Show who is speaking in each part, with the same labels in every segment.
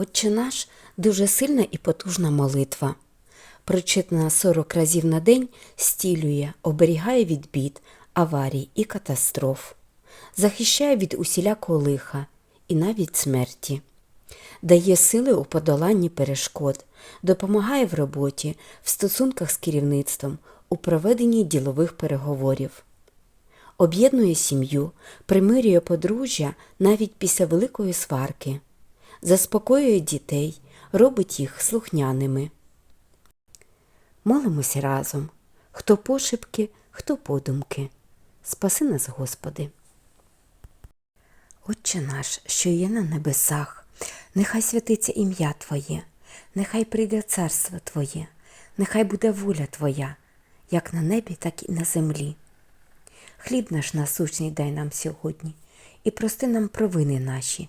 Speaker 1: Отче наш дуже сильна і потужна молитва. Прочитана 40 разів на день стілює, оберігає від бід, аварій і катастроф, захищає від усілякого лиха і навіть смерті, дає сили у подоланні перешкод, допомагає в роботі, в стосунках з керівництвом, у проведенні ділових переговорів. Об'єднує сім'ю, примирює подружжя навіть після великої сварки, заспокоює дітей, робить їх слухняними. Молимося разом, хто пошепки, хто подумки. Спаси нас, Господи. Отче наш, що є на небесах, нехай святиться ім'я Твоє, нехай прийде царство Твоє, нехай буде воля Твоя, як на небі, так і на землі. Хліб наш насущний дай нам сьогодні, і прости нам провини наші,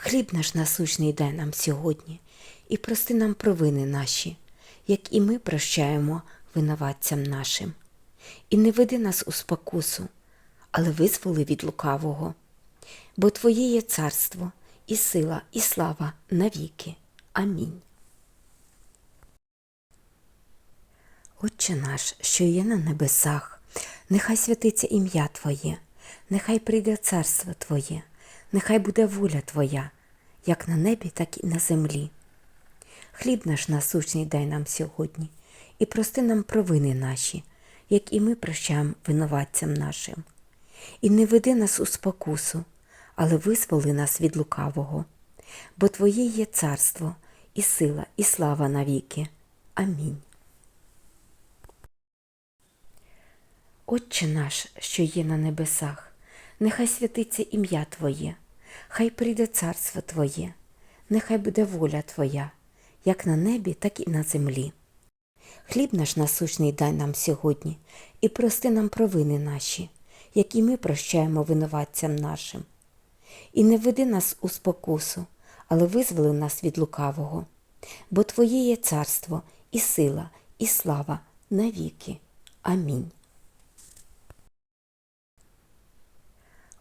Speaker 1: Хліб наш насущний дай нам сьогодні, і прости нам провини наші, як і ми прощаємо винуватцям нашим. І не веди нас у спокусу, але визволи від лукавого, бо Твоє є царство, і сила, і слава навіки. Амінь. Отче наш, що є на небесах, нехай святиться ім'я Твоє, нехай прийде царство Твоє, нехай буде воля Твоя, як на небі, так і на землі. Хліб наш насущний дай нам сьогодні, і прости нам провини наші, як і ми прощаємо винуватцям нашим. І не веди нас у спокусу, але визволи нас від лукавого, бо Твоє є царство, і сила, і слава навіки. Амінь. Отче наш, що є на небесах, нехай святиться ім'я Твоє, хай прийде царство Твоє, нехай буде воля Твоя, як на небі, так і на землі. Хліб наш насущний дай нам сьогодні, і прости нам провини наші, як і ми прощаємо винуватцям нашим. І не веди нас у спокусу, але визволи нас від лукавого, бо Твоє є царство, і сила, і слава навіки. Амінь.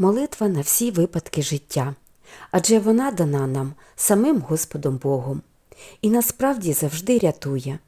Speaker 1: Молитва на всі випадки життя, адже вона дана нам самим Господом Богом і насправді завжди рятує.